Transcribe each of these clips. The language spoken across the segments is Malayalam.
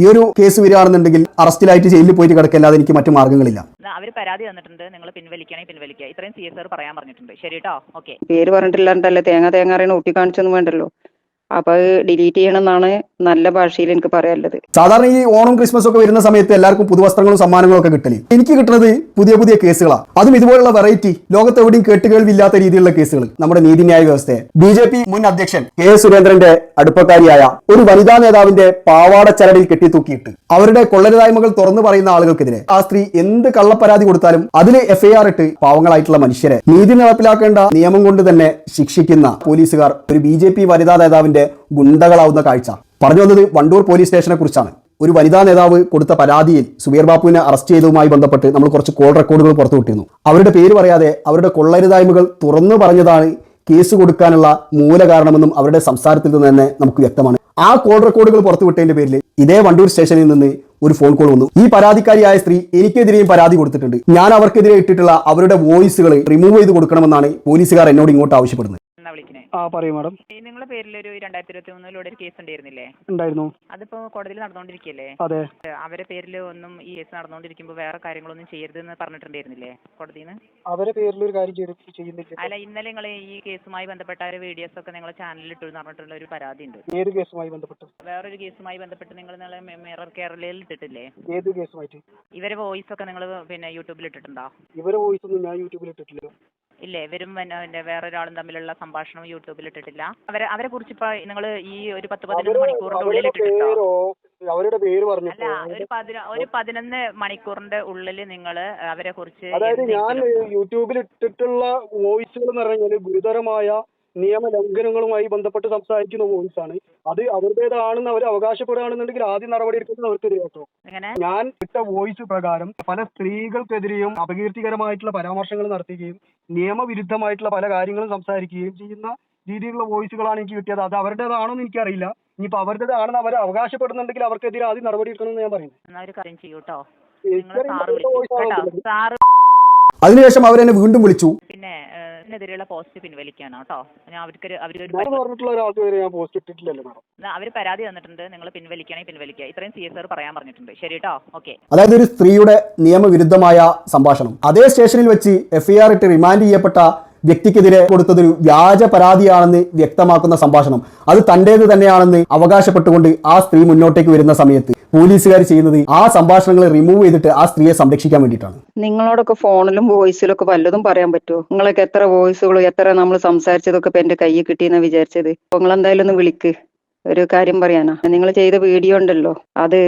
ഈ ഒരു കേസ് വരികയാണെന്നുണ്ടെങ്കിൽ അറസ്റ്റിലായിട്ട് ജയിലിൽ പോയിട്ട് കിടക്കല്ലാതെ എനിക്ക് മറ്റു മാർഗങ്ങളില്ല. അവർ പരാതി തന്നിട്ടുണ്ട്. നിങ്ങൾ പിൻവലിക്കണേ പിൻവലിക്കുക ഇത്രയും സി എസ് ആർ പറയാൻ പറഞ്ഞിട്ടുണ്ട്. ശരി കേട്ടോ ഓക്കെ. പേര് പറഞ്ഞിട്ടില്ലാണ്ടല്ലേ തേങ്ങ തേങ്ങ അറിയണ ഊട്ടി കാണിച്ചൊന്നും വേണ്ടല്ലോ. അപ്പൊ ഡിലീറ്റ് ചെയ്യണമെന്നാണ് നല്ല ഭാഷയിൽ എനിക്ക് പറയാനുള്ളത്. സാധാരണ ഈ ഓണം ക്രിസ്മസ് ഒക്കെ വരുന്ന സമയത്ത് എല്ലാവർക്കും പുതുവസ്ത്രങ്ങളും സമ്മാനങ്ങളും ഒക്കെ കിട്ടൽ. എനിക്ക് കിട്ടുന്നത് പുതിയ പുതിയ കേസുകളാണ് അതും ഇതുപോലുള്ള വെറൈറ്റി ലോകത്ത് എവിടെയും കേട്ടുകേൾവില്ലാത്ത രീതിയിലുള്ള കേസുകൾ. നമ്മുടെ നീതിന്യായ വ്യവസ്ഥയെ. ബി ജെ പി മുൻ അധ്യക്ഷൻ കെ സുരേന്ദ്രന്റെ അടുപ്പക്കാരിയായ ഒരു വനിതാ നേതാവിന്റെ പാവാട ചരടിൽ കെട്ടിത്തൂക്കിയിട്ട് അവരുടെ കൊള്ളരുതായ്മകൾ തുറന്നു പറയുന്ന ആളുകൾക്കെതിരെ ആ സ്ത്രീ എന്ത് കള്ളപ്പരാതി കൊടുത്താലും അതിൽ എഫ്ഐആർ ഇട്ട് പാവങ്ങളായിട്ടുള്ള മനുഷ്യരെ. നീതി നടപ്പിലാക്കേണ്ട നിയമം കൊണ്ട് തന്നെ ശിക്ഷിക്കുന്ന പോലീസുകാർ ഒരു ബി വനിതാ നേതാവിന്റെ ഗുണ്ടകളാവുന്ന കാഴ്ച. പറഞ്ഞു വന്നത് വണ്ടൂർ പോലീസ് സ്റ്റേഷനെ കുറിച്ചാണ്. ഒരു വനിതാ നേതാവ് കൊടുത്ത പരാതിയിൽ സുബീർ ബാപ്പുവിനെ അറസ്റ്റ് ചെയ്തതുമായി ബന്ധപ്പെട്ട് നമ്മൾ കുറച്ച് കോൾ റെക്കോർഡുകൾ പുറത്തുവിട്ടിരുന്നു അവരുടെ പേര് പറയാതെ അവരുടെ കൊള്ളരുതായ്മകൾ തുറന്നു പറഞ്ഞതാണ് കേസ് കൊടുക്കാനുള്ള മൂല കാരണമെന്നും അവരുടെ സംസാരത്തിൽ നിന്ന് തന്നെ നമുക്ക് വ്യക്തമാണ്. ആ കോൾ റെക്കോർഡുകൾ പുറത്തുവിട്ടതിന്റെ പേരിൽ ഇതേ വണ്ടൂർ സ്റ്റേഷനിൽ നിന്ന് ഒരു ഫോൺ കോൾ വന്നു. ഈ പരാതിക്കാരിയായ സ്ത്രീ എനിക്കെതിരെയും പരാതി കൊടുത്തിട്ടുണ്ട്. ഞാൻ അവർക്കെതിരെ ഇട്ടിട്ടുള്ള അവരുടെ വോയിസുകൾ റിമൂവ് ചെയ്ത് കൊടുക്കണമെന്നാണ് പോലീസുകാർ എന്നോട് ഇങ്ങോട്ട് ആവശ്യപ്പെടുന്നത്. ആ പറയൂ മാഡം. നിങ്ങളുടെ പേരിൽ ഒരു രണ്ടായിരത്തി ഇരുപത്തി മൂന്നിലൂടെ ഒരു കേസ് ഉണ്ടായിരുന്നില്ലേ? ഉണ്ടായിരുന്നു. അതിപ്പോ കോടതിയിൽ നടന്നുകൊണ്ടിരിക്കുകയല്ലേ? അതെ. അവരെ പേരിൽ ഒന്നും ഈ കേസ് നടന്നുകൊണ്ടിരിക്കുമ്പോൾ വേറെ കാര്യങ്ങളൊന്നും ചെയ്യരുതെന്ന് പറഞ്ഞിട്ടുണ്ടായിരുന്നില്ലേ കോടതിയിൽ അവരെ പേരിൽ ഒരു കാര്യം ചെയ്ത് ചെയ്യുന്നില്ല. അല്ല ഇന്നലെ നിങ്ങൾ ഈ കേസുമായി ബന്ധപ്പെട്ട ഒരു വീഡിയോസ് ഒക്കെ നിങ്ങൾ ചാനലിൽ ഇട്ടു എന്ന് പറഞ്ഞിട്ടുള്ള ഒരു പരാതി ഉണ്ട്. ഏത് കേസുമായി ബന്ധപ്പെട്ട്? വേറൊരു കേസുമായി ബന്ധപ്പെട്ട് നിങ്ങൾ മിറർ കേരളയിൽ ഇട്ടിട്ടില്ലേ? ഏത് കേസുമായിട്ട്? ഇവരെ വോയിസ് ഒക്കെ നിങ്ങൾ പിന്നെ യൂട്യൂബിൽ ഇട്ടിട്ടുണ്ടോ? ഇവരെ വോയിസ് ഒന്നും ഞാൻ യൂട്യൂബിൽ ഇട്ടിട്ടില്ല. ഇല്ലേ? ഇവരും പിന്നെ വേറൊരാളും തമ്മിലുള്ള സംഭാഷണം യൂട്യൂബിൽ ഇട്ടിട്ടില്ല. അവരെ അവരെ കുറിച്ച് ഇപ്പൊ നിങ്ങൾ ഈ ഒരു പത്ത് പതിനൊന്ന് മണിക്കൂറിന്റെ ഉള്ളിൽ ഇട്ടിട്ടുണ്ടോ? അവരുടെ പേര് അല്ല ഒരു ഒരു പതിനൊന്ന് മണിക്കൂറിന്റെ ഉള്ളിൽ നിങ്ങൾ അവരെ കുറിച്ച് അതായത് ഞാൻ യൂട്യൂബിൽ ഇട്ടിട്ടുള്ള വോയിസുകൾ എന്ന് പറഞ്ഞാൽ ഗുരുതരമായ നിയമലംഘനങ്ങളുമായി ബന്ധപ്പെട്ട് സംസാരിക്കുന്ന വോയിസ് ആണ് അത് അവരുടേതാണെന്ന് അവർ അവകാശപ്പെടുകയാണെന്നുണ്ടെങ്കിൽ ആദ്യം നടപടി എടുക്കുന്നത് അവർക്കെതിരെ കേട്ടോ. എങ്ങനെ? ഞാൻ ഇട്ട വോയിസ് പ്രകാരം പല സ്ത്രീകൾക്കെതിരെയും അപകീർത്തികരമായിട്ടുള്ള പരാമർശങ്ങൾ നടത്തുകയും നിയമവിരുദ്ധമായിട്ടുള്ള പല കാര്യങ്ങളും സംസാരിക്കുകയും ചെയ്യുന്ന രീതിയിലുള്ള വോയിസുകളാണ് എനിക്ക് കിട്ടിയത്. അത് അവരുടേതാണോ എന്ന് എനിക്കറിയില്ല. ഇനിയിപ്പോ അവരുടേതാണെന്ന് അവർ അവകാശപ്പെടുന്നുണ്ടെങ്കിൽ അവർക്കെതിരെ ആദ്യം നടപടി എടുക്കണമെന്ന് ഞാൻ പറയുന്നു. അതിനുശേഷം അവരെന്നെ വീണ്ടും വിളിച്ചു. പിന്നെ ഏഹ്, ഇതിനെതിരെയുള്ള പോസ്റ്റ് പിൻവലിക്കാനോ കേട്ടോ. ഞാൻ അവർക്കൊരു അവരൊരു ഞാൻ പറഞ്ഞിട്ടുള്ള ഒരാൾക്ക് വരെ ഞാൻ പോസ്റ്റ് ഇട്ടിട്ടില്ലല്ലോ മാഡം. അവർ പരാതി തന്നിട്ടുണ്ട്. നിങ്ങൾ പിൻവലിക്കണമെങ്കിൽ പിൻവലിക്ക ഇത്രയും സി എസ് ആർ പറയാൻ പറഞ്ഞിട്ടുണ്ട്. ശരി കേട്ടോ. ഓക്കെ. അതായത് ഒരു സ്ത്രീയുടെ നിയമവിരുദ്ധമായ സംഭാഷണം. അതേ സ്റ്റേഷനിൽ വെച്ച് എഫ്ഐആർ ഇട്ട് റിമാൻഡ് ചെയ്യപ്പെട്ട വ്യക്തിക്കെതിരെ കൊടുത്തതൊരു വ്യാജ പരാതിയാണെന്ന് വ്യക്തമാക്കുന്ന സംഭാഷണം. അത് തന്റേത് തന്നെയാണെന്ന് അവകാശപ്പെട്ടുകൊണ്ട് ആ സ്ത്രീ മുന്നോട്ടേക്ക് വരുന്ന സമയത്ത് പോലീസുകാർ ചെയ്യുന്നത് ആ സംഭാഷണങ്ങൾ റിമൂവ് ചെയ്തിട്ട് ആ സ്ത്രീയെ സംരക്ഷിക്കാൻ വേണ്ടിയിട്ടാണ്. നിങ്ങളോടൊക്കെ ഫോണിലും വോയിസിലും ഒക്കെ വല്ലതും പറയാൻ പറ്റുമോ? നിങ്ങളൊക്കെ എത്ര വോയിസുകളും എത്ര നമ്മൾ സംസാരിച്ചതൊക്കെ ഇപ്പൊ എന്റെ കയ്യിൽ കിട്ടിയെന്ന് വിചാരിച്ചത്? നിങ്ങൾ എന്തായാലും ഒന്ന് വിളിക്ക്. ഒരു കാര്യം പറയാനാ. നിങ്ങൾ ചെയ്ത വീഡിയോ ഉണ്ടല്ലോ. അത്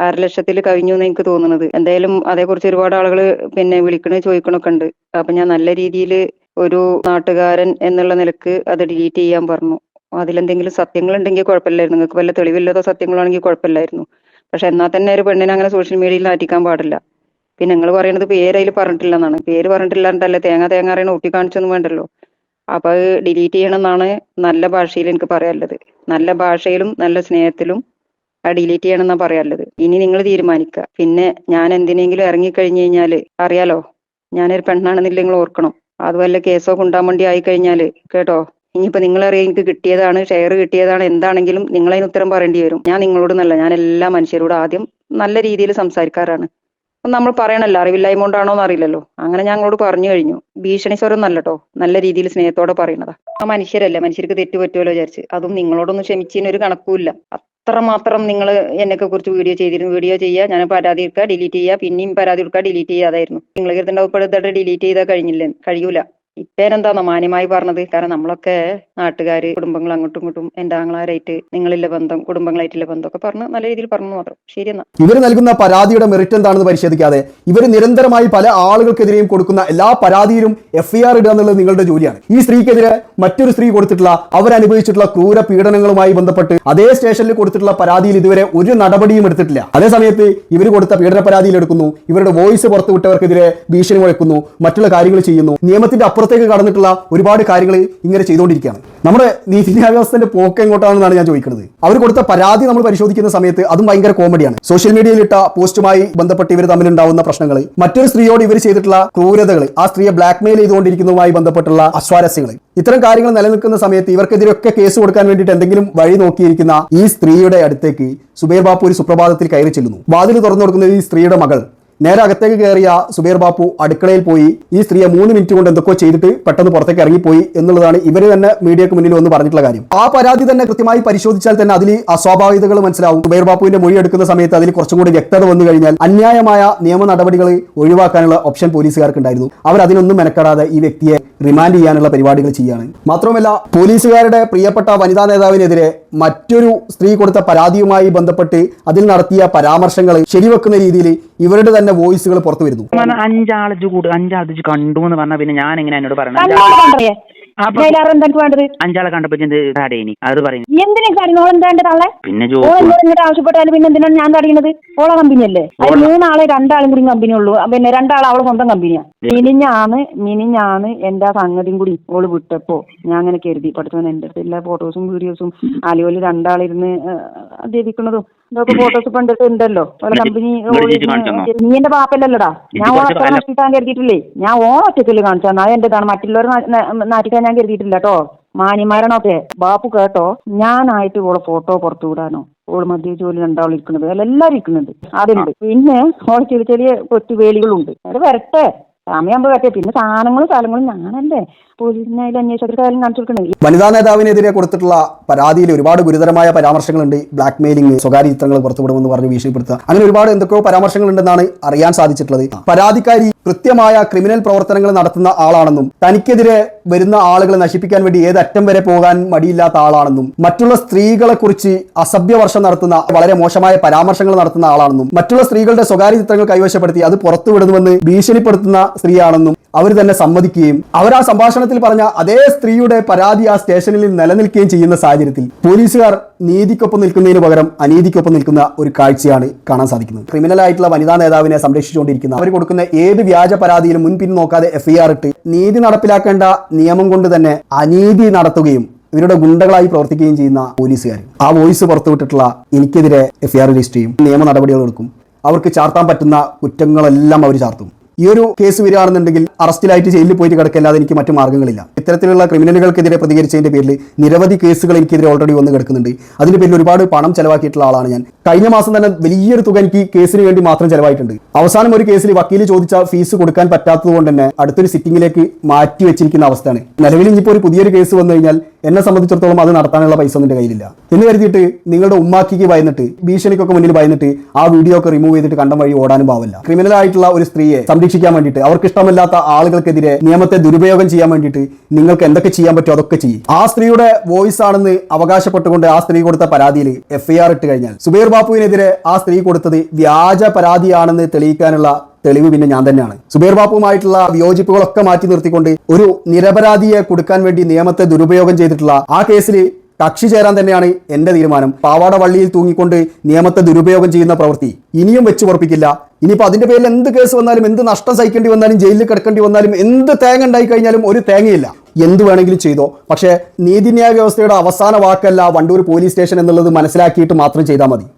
അര ലക്ഷത്തിൽ കഴിഞ്ഞു എന്ന് എനിക്ക് തോന്നുന്നത്. എന്തായാലും അതേക്കുറിച്ച് ഒരുപാട് ആളുകൾ പിന്നെ വിളിക്കണേ ചോദിക്കണൊക്കെ ഉണ്ട്. അപ്പൊ ഞാൻ നല്ല രീതിയിൽ ഒരു നാട്ടുകാരൻ എന്നുള്ള നിലയ്ക്ക് അത് ഡിലീറ്റ് ചെയ്യാൻ പറഞ്ഞു. അതിലെന്തെങ്കിലും സത്യങ്ങൾ ഉണ്ടെങ്കിൽ കുഴപ്പമില്ലായിരുന്നു. നിങ്ങൾക്ക് വല്ല തെളിവില്ലാത്ത സത്യങ്ങളാണെങ്കിൽ കുഴപ്പമില്ലായിരുന്നു. പക്ഷെ എന്നാൽ തന്നെ ഒരു പെണ്ണിനെ അങ്ങനെ സോഷ്യൽ മീഡിയയിൽ നാറ്റിക്കാൻ പാടില്ല. പിന്നെ നിങ്ങൾ പറയുന്നത് പേര് അതിൽ പറഞ്ഞിട്ടില്ല എന്നാണ് പേര് പറഞ്ഞിട്ടില്ലാണ്ടല്ലേ തേങ്ങ തേങ്ങ അറിയണ ഊട്ടി കാണിച്ചൊന്നും വേണ്ടല്ലോ. അപ്പൊ അത് ഡിലീറ്റ് ചെയ്യണമെന്നാണ് നല്ല ഭാഷയിൽ എനിക്ക് പറയാനുള്ളത്. നല്ല ഭാഷയിലും നല്ല സ്നേഹത്തിലും ആ ഡിലീറ്റ് ചെയ്യണമെന്നാണ് പറയാനുള്ളത്. ഇനി നിങ്ങൾ തീരുമാനിക്കുക. പിന്നെ ഞാൻ എന്തിനെങ്കിലും ഇറങ്ങിക്കഴിഞ്ഞു കഴിഞ്ഞാൽ അറിയാലോ? ഞാനൊരു പെണ്ണാണെന്നില്ല നിങ്ങൾ ഓർക്കണം. അത് വല്ല കേസോ കുണ്ടാമണ്ടി ആയി കഴിഞ്ഞാൽ കേട്ടോ? ഇനിയിപ്പോ നിങ്ങളറിയാം എനിക്ക് കിട്ടിയതാണ് ഷെയർ കിട്ടിയതാണ് എന്താണെങ്കിലും നിങ്ങൾ നിങ്ങളതിന് ഉത്തരം പറയേണ്ടി വരും. ഞാൻ നിങ്ങളോട് നല്ല ഞാൻ എല്ലാ മനുഷ്യരോടും ആദ്യം നല്ല രീതിയിൽ സംസാരിക്കാറാണ്. നമ്മൾ പറയണല്ലോ അറിവില്ലായ്മ കൊണ്ടാണോ എന്ന് അറിയില്ലല്ലോ അങ്ങനെ ഞങ്ങളോട് പറഞ്ഞു കഴിഞ്ഞു. ഭീഷണി സ്വരം നല്ലട്ടോ നല്ല രീതിയിൽ സ്നേഹത്തോടെ പറയണതാ ആ മനുഷ്യരല്ലേ മനുഷ്യർക്ക് തെറ്റ് പറ്റുമല്ലോ വിചാരിച്ച്. അതും നിങ്ങളോടൊന്നും ക്ഷമിച്ചതിന് ഒരു കണക്കുമില്ല. അത്രമാത്രം നിങ്ങൾ എന്നെയൊക്കെ കുറിച്ച് വീഡിയോ ചെയ്തിരുന്നു. വീഡിയോ ചെയ്യുക ഞാൻ പരാതി എടുക്കുക ഡിലീറ്റ് ചെയ്യുക പിന്നെയും പരാതി എടുക്കുക ഡിലീറ്റ് ചെയ്യാതായിരുന്നു. നിങ്ങൾ കരുതണ്ടാവും ഇപ്പോഴത്തെ ഡിലീറ്റ് ചെയ്താൽ കഴിഞ്ഞില്ലേ? കഴിയൂല. ഇപ്പേരെന്താന്നോ മാന്യമായി പറഞ്ഞത്. കാരണം നമ്മളൊക്കെ നാട്ടുകാര് കുടുംബങ്ങൾ അങ്ങോട്ടും ഇങ്ങോട്ടും എന്റെ ആങ്ങളാരായിട്ട് നിങ്ങളില്ല ബന്ധം കുടുംബങ്ങളായിട്ടുള്ള ബന്ധമൊക്കെ പറഞ്ഞ് നല്ല രീതിയിൽ പറഞ്ഞു മാത്രം. ശരിയെന്നാ ഇവർ നൽകുന്ന പരാതിയുടെ മെറിറ്റ് എന്താണെന്ന് പരിശോധിക്കാതെ ഇവർ നിരന്തരമായി പല ആളുകൾക്കെതിരെയും കൊടുക്കുന്ന എല്ലാ പരാതിയിലും എഫ് ഐ ആർ ഇടുക എന്നുള്ളത് നിങ്ങളുടെ ജോലിയാണ്. ഈ സ്ത്രീക്കെതിരെ മറ്റൊരു സ്ത്രീ കൊടുത്തിട്ടുള്ള അവരനുഭവിച്ചിട്ടുള്ള ക്രൂര പീഡനങ്ങളുമായി ബന്ധപ്പെട്ട് അതേ സ്റ്റേഷനിൽ കൊടുത്തിട്ടുള്ള പരാതിയിൽ ഇതുവരെ ഒരു നടപടിയും എടുത്തിട്ടില്ല. അതേ സമയത്ത് ഇവർ കൊടുത്ത പീഡന പരാതിയിൽ എടുക്കുന്നു ഇവരുടെ വോയിസ് പുറത്തുവിട്ടവർക്കെതിരെ ഭീഷണി മുഴക്കുന്നു മറ്റുള്ള കാര്യങ്ങൾ ചെയ്യുന്നു നിയമത്തിന്റെ അപ്പുറത്ത് അതിനപ്പുറത്തേക്ക് കടന്നിട്ടുള്ള ഒരുപാട് കാര്യങ്ങൾ ഇങ്ങനെ ചെയ്തുകൊണ്ടിരിക്കുകയാണ്. നമ്മുടെ നീതിന്യായ വ്യവസ്ഥന്റെ പോക്ക് എങ്ങോട്ടാണെന്നാണ് ഞാൻ ചോദിക്കുന്നത്. അവർ കൊടുത്ത പരാതി നമ്മൾ പരിശോധിക്കുന്ന സമയത്ത് അതും ഭയങ്കര കോമഡിയാണ് സോഷ്യൽ മീഡിയയിൽ ഇട്ട പോസ്റ്റുമായി ബന്ധപ്പെട്ട് ഇവർ തമ്മിലുണ്ടാവുന്ന പ്രശ്നങ്ങൾ മറ്റൊരു സ്ത്രീയോട് ഇവർ ചെയ്തിട്ടുള്ള ക്രൂരതകൾ ആ സ്ത്രീയെ ബ്ലാക്ക്മെയിൽ ചെയ്തുകൊണ്ടിരിക്കുന്നതുമായി ബന്ധപ്പെട്ടുള്ള അസ്വാരസ്യങ്ങൾ ഇത്തരം കാര്യങ്ങൾ നിലനിൽക്കുന്ന സമയത്ത് ഇവർക്കെതിരെയൊക്കെ കേസ് കൊടുക്കാൻ വേണ്ടിയിട്ട് എന്തെങ്കിലും വഴി നോക്കിയിരിക്കുന്ന ഈ സ്ത്രീയുടെ അടുത്തേക്ക് സുബൈർ ബാപ്പു ഒരു സുപ്രഭാതത്തിൽ കയറി ചെല്ലുന്നു. വാതിൽ തുറന്നു കൊടുക്കുന്ന ഈ സ്ത്രീയുടെ മകൾ നേരെ അകത്തേക്ക് കയറിയ സുബൈർ ബാപ്പു അടുക്കളയിൽ പോയി ഈ സ്ത്രീയെ മൂന്ന് മിനിറ്റ് കൊണ്ട് എന്തൊക്കെ ചെയ്തിട്ട് പെട്ടെന്ന് പുറത്തേക്ക് ഇറങ്ങിപ്പോയി എന്നുള്ളതാണ് ഇവർ തന്നെ മീഡിയക്ക് മുന്നിൽ ഒന്ന് പറഞ്ഞിട്ടുള്ള കാര്യം. ആ പരാതി തന്നെ കൃത്യമായി പരിശോധിച്ചാൽ തന്നെ അതിൽ അസ്വാഭാവികതകൾ മനസ്സിലാവും. സുബൈർ ബാപ്പുവിന്റെ മൊഴി എടുക്കുന്ന സമയത്ത് അതിൽ കുറച്ചും കൂടി വ്യക്തത വന്നു കഴിഞ്ഞാൽ അന്യായമായ നിയമ നടപടികൾ ഒഴിവാക്കാനുള്ള ഓപ്ഷൻ പോലീസുകാർക്ക് ഉണ്ടായിരുന്നു അവർ അതിനൊന്നും മെനക്കെടാതെ ഈ വ്യക്തിയെ റിമാൻഡ് ചെയ്യാനുള്ള പരിപാടികൾ ചെയ്യുകയാണ് മാത്രമല്ല പോലീസുകാരുടെ പ്രിയപ്പെട്ട വനിതാ നേതാവിനെതിരെ മറ്റൊരു സ്ത്രീ കൊടുത്ത പരാതിയുമായി ബന്ധപ്പെട്ട് അതിൽ നടത്തിയ പരാമർശങ്ങൾ ശരിവെക്കുന്ന രീതിയിൽ ഇവരുടെ തന്നെ വോയിസുകൾ പുറത്തു വരുന്നു അഞ്ചാളജ് കൂട് അഞ്ചാളജ് കണ്ടു എന്ന് പറഞ്ഞാൽ പിന്നെ ഞാൻ എങ്ങനെ എന്നോട് പറയണം? കണ്ടോ കണ്ടേ അപ്പൊ മൈലാറ് എന്താ എനിക്ക് വേണ്ടത്? അഞ്ചാളെ കണ്ടപ്പോ എന്ത് തടയിനി അത് പറയുന്നു എന്തിനാ കാര്യം? ഓൾ എന്താ തള്ളേ? പിന്നെ ഓൾ ജോസ് എന്നോട് ഇങ്ങോട്ട് ആവശ്യപ്പെട്ടാലും പിന്നെ എന്തിനാണ് ഞാൻ തടയുന്നത് ഓളെ കമ്പനി അല്ലേ? അത് മൂന്നാളെ രണ്ടാളും കൂടി കമ്പനി ഉള്ളൂ. പിന്നെ രണ്ടാൾ അവളെ സ്വന്തം കമ്പനിയാണ് മിനിഞ്ഞാണ് മിനിഞ്ഞാണ് എന്റെ സംഗതിയും കൂടി ഓൾ വിട്ടപ്പോ ഞാൻ അങ്ങനെ കരുതി. പഠിച്ചവൻ എന്റെ അടുത്ത് എല്ലാ ഫോട്ടോസും വീഡിയോസും ആലുവയിൽ രണ്ടാളിരുന്ന് അധ്യപിക്കുന്നതും ഇതൊക്കെ ഫോട്ടോസ് കണ്ടിട്ട് ഉണ്ടല്ലോ. ഓളെ കമ്പനി നീ എന്റെ ബാപ്പല്ലല്ലോടാ ഇത് ഞാൻ ഓളെ കാലം- നശിപ്പിക്കാൻ കരുതിയിട്ടില്ലേ? ഞാൻ ഓളെ ഒറ്റക്കൽ കാണിച്ചു. അത് എന്റേതാണ് മറ്റുള്ളവർ നാട്ടിക്കാൻ ഞാൻ കരുതിയിട്ടില്ല കേട്ടോ. മാന്യന്മാരാണൊക്കെ. ബാപ്പു കേട്ടോ. ഞാനായിട്ട് ഓളെ ഫോട്ടോ പുറത്തു വിടാനോ? ഓൾ മധ്യ ജോലി രണ്ടാളും ഇരിക്കുന്നത്. അല്ല എല്ലാവരും ഇരിക്കുന്നുണ്ട് അതുണ്ട് പിന്നെ ഓളെ ചെറിയ ചെറിയ കൊച്ചുവേലികളുണ്ട് അത് വരട്ടെ. സമയമാകുമ്പോൾ പറ്റിയ പിന്നെ സാധനങ്ങളും സ്ഥലങ്ങളും ഞാനല്ലേ പോലീസിനായാലും അന്വേഷകർക്കായാലും കാണിച്ചു കൊടുക്കണേ. വനിതാ നേതാവിനെതിരെ കൊടുത്തിട്ടുള്ള പരാതിയിൽ ഒരുപാട് ഗുരുതരമായ പരാമർശങ്ങളുണ്ട്. ബ്ലാക്ക് മെയിലിംഗ് സ്വകാര്യ ചിത്രങ്ങൾ പുറത്തുവിടുമെന്ന് പറഞ്ഞ് ഭീഷണിപ്പെടുത്തുക. അങ്ങനെ ഒരുപാട് എന്തൊക്കെയോ പരാമർശങ്ങളുണ്ടെന്നാണ് അറിയാൻ സാധിച്ചിട്ടുള്ളത്. പരാതിക്കാരി കൃത്യമായ ക്രിമിനൽ പ്രവർത്തനങ്ങൾ നടത്തുന്ന ആളാണെന്നും തനിക്കെതിരെ വരുന്ന ആളുകളെ നശിപ്പിക്കാൻ വേണ്ടി ഏത് അറ്റം വരെ പോകാൻ മടിയില്ലാത്ത ആളാണെന്നും മറ്റുള്ള സ്ത്രീകളെ കുറിച്ച് അസഭ്യവർഷം നടത്തുന്ന വളരെ മോശമായ പരാമർശങ്ങൾ നടത്തുന്ന ആളാണെന്നും മറ്റുള്ള സ്ത്രീകളുടെ സ്വകാര്യ ചിത്രങ്ങൾ കൈവശപ്പെടുത്തി അത് പുറത്തുവിടുന്നുവെന്ന് ഭീഷണിപ്പെടുത്തുന്ന സ്ത്രീയാണെന്നും അവർ തന്നെ സമ്മതിക്കുകയും അവർ ആ സംഭാഷണത്തിൽ പറഞ്ഞ അതേ സ്ത്രീയുടെ പരാതി ആ സ്റ്റേഷനിൽ നിലനിൽക്കുകയും ചെയ്യുന്ന സാഹചര്യത്തിൽ പോലീസുകാർ നീതിക്കൊപ്പം നിൽക്കുന്നതിന് പകരം അനീതിക്കൊപ്പം നിൽക്കുന്ന ഒരു കാഴ്ചയാണ് കാണാൻ സാധിക്കുന്നത്. ക്രിമിനൽ ആയിട്ടുള്ള വനിതാ നേതാവിനെ സംരക്ഷിച്ചുകൊണ്ടിരിക്കുന്ന അവർ കൊടുക്കുന്ന ഏത് വ്യാജ പരാതിയിലും മുൻപിൻ നോക്കാതെ എഫ്ഐആർ ഇട്ട് നീതി നടപ്പിലാക്കേണ്ട നിയമം കൊണ്ട് തന്നെ അനീതി നടത്തുകയും ഇവരുടെ ഗുണ്ടകളായി പ്രവർത്തിക്കുകയും ചെയ്യുന്ന പോലീസുകാർ. ആ വോയിസ് പുറത്തുവിട്ടിട്ടുള്ള എനിക്കെതിരെ എഫ്ഐആർ രജിസ്റ്റർ ചെയ്യും. നിയമ നടപടികൾ എടുക്കും. അവർക്ക് ചാർത്താൻ പറ്റുന്ന കുറ്റങ്ങളെല്ലാം അവർ ചാർത്തും. ഈ ഒരു കേസ് വരികയാണെന്നുണ്ടെങ്കിൽ അറസ്റ്റിലായിട്ട് ജയിലിൽ പോയിട്ട് കിടക്കല്ലാതെ എനിക്ക് മറ്റു മാർഗങ്ങളില്ല ഇത്തരത്തിലുള്ള ക്രിമിനലുകൾക്കെതിരെ പ്രതികരിച്ചതിന്റെ പേരിൽ നിരവധി കേസുകൾ എനിക്കെതിരെ ഓൾറെഡി വന്ന് കിടക്കുന്നുണ്ട്. അതിന്റെ പേരിൽ ഒരുപാട് പണം ചെലവാക്കിയിട്ടുള്ള ആളാണ് ഞാൻ. കഴിഞ്ഞ മാസം തന്നെ വലിയൊരു തുക എനിക്ക് കേസിന് വേണ്ടി മാത്രം ചെലവായിട്ടുണ്ട്. അവസാനം ഒരു കേസിൽ വക്കീൽ ചോദിച്ച ഫീസ് കൊടുക്കാൻ പറ്റാത്തത് കൊണ്ട് തന്നെ അടുത്തൊരു സിറ്റിംഗിലേക്ക് മാറ്റി വെച്ചിരിക്കുന്ന അവസ്ഥയാണ്. നിലവിൽ ഇനിയിപ്പോൾ ഒരു പുതിയൊരു കേസ് വന്നു കഴിഞ്ഞാൽ എന്നെ സംബന്ധിച്ചിടത്തോളം അത് നടത്താനുള്ള പൈസ ഒന്നും കയ്യിലില്ല. എന്ന് കരുതിയിട്ട് നിങ്ങളുടെ ഉമ്മാക്കിക്ക് ഭയന്നിട്ട് ഭീഷണിക്കൊക്കെ മുന്നിൽ ഭയന്നിട്ട് ആ വീഡിയോ ഒക്കെ റിമൂവ് ചെയ്തിട്ട് കണ്ടം വഴി ഓടാനും പാവില്ല. ക്രിമിനൽ ആയിട്ടുള്ള ഒരു സ്ത്രീയെ സംരക്ഷിക്കാൻ വേണ്ടിയിട്ട് അവർക്ക് ഇഷ്ടമല്ലാത്ത ആളുകൾക്കെതിരെ നിയമത്തെ ദുരുപയോഗം ചെയ്യാൻ വേണ്ടിയിട്ട് നിങ്ങൾക്ക് എന്തൊക്കെ ചെയ്യാൻ പറ്റുമോ അതൊക്കെ ചെയ്യും. ആ സ്ത്രീയുടെ വോയിസ് ആണെന്ന് അവകാശപ്പെട്ടുകൊണ്ട് ആ സ്ത്രീ കൊടുത്ത പരാതിയിൽ എഫ്ഐആർ ഇട്ട് കഴിഞ്ഞാൽ സുബൈർ ബാപ്പുവിനെതിരെ ആ സ്ത്രീ കൊടുത്തത് വ്യാജ പരാതിയാണെന്ന് തെളിയിക്കാനുള്ള തെളിവ് പിന്നെ ഞാൻ തന്നെയാണ്. സുബൈർ ബാപ്പുമായിട്ടുള്ള വിയോജിപ്പുകളൊക്കെ മാറ്റി നിർത്തിക്കൊണ്ട് ഒരു നിരപരാധിയെ കൊടുക്കാൻ വേണ്ടി നിയമത്തെ ദുരുപയോഗം ചെയ്തിട്ടുള്ള ആ കേസിൽ കക്ഷി ചേരാൻ തന്നെയാണ് എന്റെ തീരുമാനം. പാവാട വള്ളിയിൽ തൂങ്ങിക്കൊണ്ട് നിയമത്തെ ദുരുപയോഗം ചെയ്യുന്ന പ്രവൃത്തി ഇനിയും വെച്ച് ഉറപ്പിക്കില്ല. ഇനിയിപ്പോൾ അതിന്റെ പേരിൽ എന്ത് കേസ് വന്നാലും എന്ത് നഷ്ടം സഹിക്കേണ്ടി വന്നാലും ജയിലിൽ കിടക്കേണ്ടി വന്നാലും എന്ത് തേങ്ങ ഉണ്ടായി കഴിഞ്ഞാലും ഒരു തേങ്ങയില്ല. എന്ത് വേണമെങ്കിലും ചെയ്തോ. പക്ഷേ നീതിന്യായ വ്യവസ്ഥയുടെ അവസാന വാക്കല്ല വണ്ടൂർ പോലീസ് സ്റ്റേഷൻ എന്നുള്ളത് മനസ്സിലാക്കിയിട്ട് മാത്രം ചെയ്താൽ മതി.